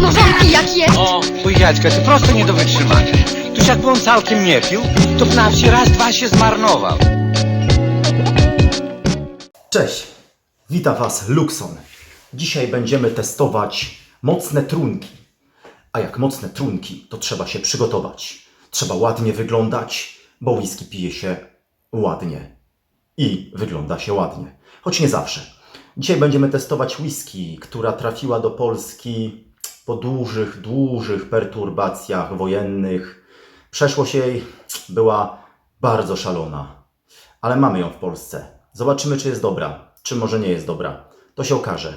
No wątki jak jest. O, mój dziadka, to prosto nie do wytrzymania. Tuż jakby on całkiem nie pił, to na wsi raz, dwa się zmarnował. Cześć, witam Was Luxon. Dzisiaj będziemy testować mocne trunki. A jak mocne trunki, to trzeba się przygotować. Trzeba ładnie wyglądać, bo whisky pije się ładnie. I wygląda się ładnie. Choć nie zawsze. Dzisiaj będziemy testować whisky, która trafiła do Polski po długich, długich perturbacjach wojennych. Przeszłość jej była bardzo szalona ale mamy ją w Polsce. Zobaczymy, czy jest dobra, czy może nie jest dobra. To się okaże.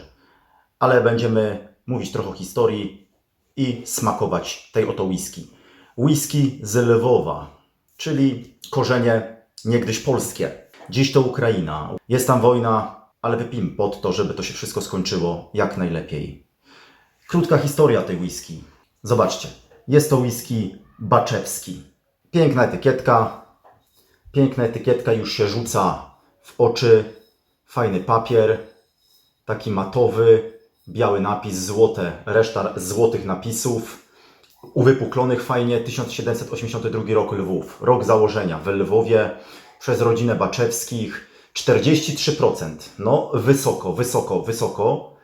Ale będziemy mówić trochę o historii i smakować tej oto whisky. Whisky z Lwowa, czyli korzenie niegdyś polskie. Dziś to Ukraina. Jest tam wojna, ale wypijmy pod to, żeby to się wszystko skończyło jak najlepiej. Krótka historia tej whisky. Zobaczcie, jest to whisky baczewski. Piękna etykietka, Piękna etykietka już się rzuca w oczy. Fajny papier, taki matowy, biały napis, złote, reszta złotych napisów. Uwypuklonych fajnie 1782 rok Lwów. Rok założenia w Lwowie przez rodzinę Baczewskich. 43%. No, wysoko, wysoko, wysoko.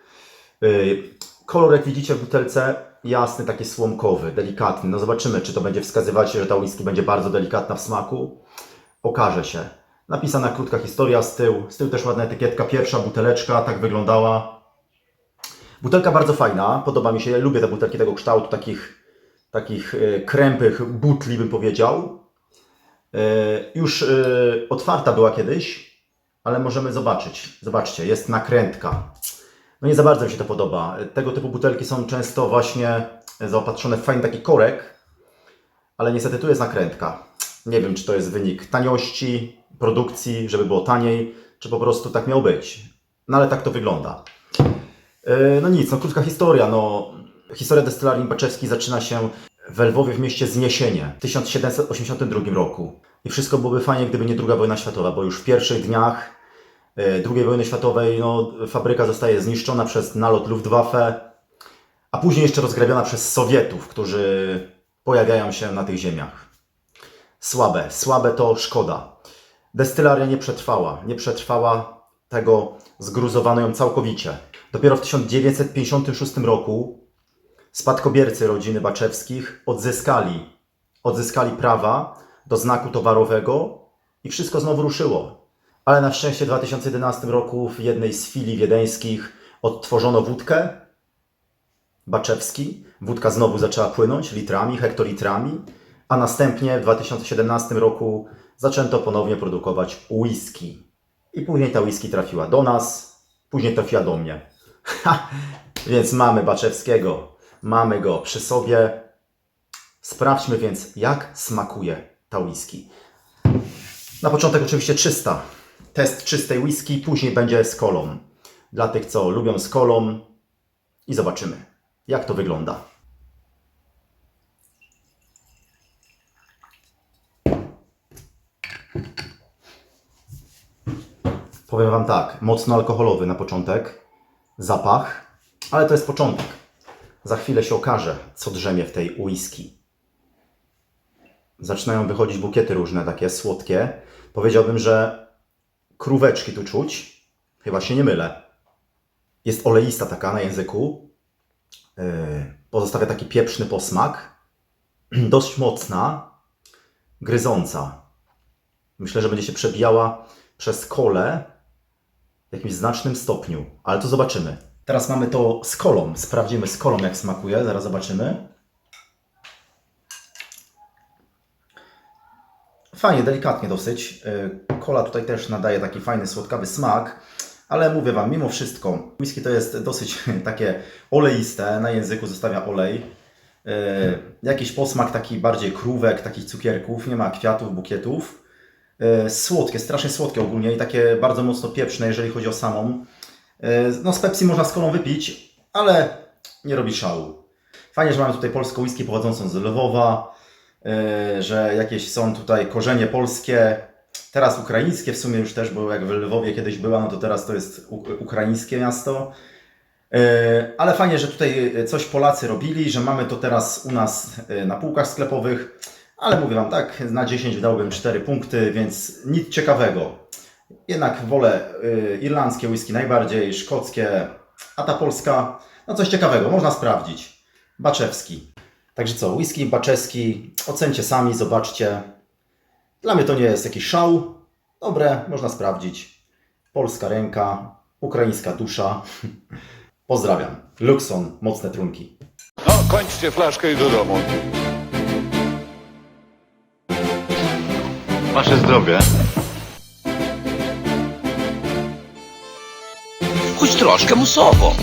Yy, Kolor, jak widzicie w butelce, jasny, taki słomkowy, delikatny. No zobaczymy, czy to będzie wskazywać, że ta whisky będzie bardzo delikatna w smaku. Okaże się. Napisana krótka historia z tyłu. Z tyłu też ładna etykietka. Pierwsza buteleczka, tak wyglądała. Butelka bardzo fajna, podoba mi się. Lubię te butelki tego kształtu, takich, takich e, krępych butli, bym powiedział. E, Już otwarta była kiedyś, ale możemy zobaczyć. Zobaczcie, jest nakrętka. No nie za bardzo mi się to podoba. Tego typu butelki są często właśnie zaopatrzone w fajny taki korek, ale niestety tu jest nakrętka. Nie wiem, czy to jest wynik taniości, produkcji, żeby było taniej, czy po prostu tak miało być. No ale tak to wygląda. Yy, No nic, no krótka historia. No, historia destylarii Baczewskiej zaczyna się w Lwowie w mieście Zniesienie w 1782 roku. I wszystko byłoby fajnie, gdyby nie II wojna światowa, bo już w pierwszych dniach yy, II wojny światowej no, fabryka zostaje zniszczona przez nalot Luftwaffe, a później jeszcze rozgrabiona przez Sowietów, którzy pojawiają się na tych ziemiach. Słabe, słabe to szkoda. Destylaria nie przetrwała, nie przetrwała tego, zgruzowano ją całkowicie. Dopiero w 1956 roku spadkobiercy rodziny Baczewskich odzyskali, odzyskali prawa do znaku towarowego i wszystko znowu ruszyło. Ale na szczęście w 2011 roku w jednej z filii wiedeńskich odtworzono wódkę Baczewski. Wódka znowu zaczęła płynąć litrami, hektolitrami, a następnie w 2017 roku zaczęto ponownie produkować whisky. I później ta whisky trafiła do nas, później trafiła do mnie. Więc mamy Baczewskiego, mamy go przy sobie. Sprawdźmy więc, jak smakuje ta whisky. Na początek oczywiście czysta. Test czystej whisky, później będzie z kolą. Dla tych, co lubią z kolą i zobaczymy, jak to wygląda. Powiem Wam tak, mocno alkoholowy na początek, zapach, ale to jest początek. Za chwilę się okaże, co drzemie w tej whisky. Zaczynają wychodzić bukiety różne, takie słodkie. Powiedziałbym, że króweczki tu czuć. Chyba się nie mylę. Jest oleista taka na języku. Yy, pozostawia taki pieprzny posmak. Dość mocna, gryząca. Myślę, że będzie się przebijała przez kole w jakimś znacznym stopniu, ale to zobaczymy. Teraz mamy to z kolą. Sprawdzimy z kolą, jak smakuje. Zaraz zobaczymy. Fajnie, delikatnie dosyć. Yy, Kola tutaj też nadaje taki fajny, słodkawy smak, ale mówię Wam, mimo wszystko, whisky to jest dosyć takie oleiste, na języku zostawia olej. Yy, Jakiś posmak taki bardziej krówek, takich cukierków, nie ma kwiatów, bukietów. Yy, Słodkie, strasznie słodkie ogólnie i takie bardzo mocno pieprzne, jeżeli chodzi o samą. No z Pepsi można z kolą wypić, ale nie robi szału. Fajnie, że mamy tutaj polską whisky pochodzącą z Lwowa, że jakieś są tutaj korzenie polskie, teraz ukraińskie w sumie już też, bo jak w Lwowie kiedyś była, no to teraz to jest ukraińskie miasto. E, Ale fajnie, że tutaj e, coś Polacy robili, że mamy to teraz u nas e, na półkach sklepowych. Ale mówię Wam tak, na 10 dałbym 4 punkty, więc nic ciekawego. Jednak wolę e, irlandzkie whisky najbardziej, szkockie, a ta polska, no coś ciekawego, można sprawdzić. Baczewski. Także co, whisky baczeski, ocencie sami, zobaczcie. Dla mnie to nie jest jakiś szał. Dobre, można sprawdzić. Polska ręka, ukraińska dusza. Pozdrawiam. Luxon, mocne trunki. No, kończcie flaszkę i do domu. Wasze zdrowie. Choć troszkę musowo.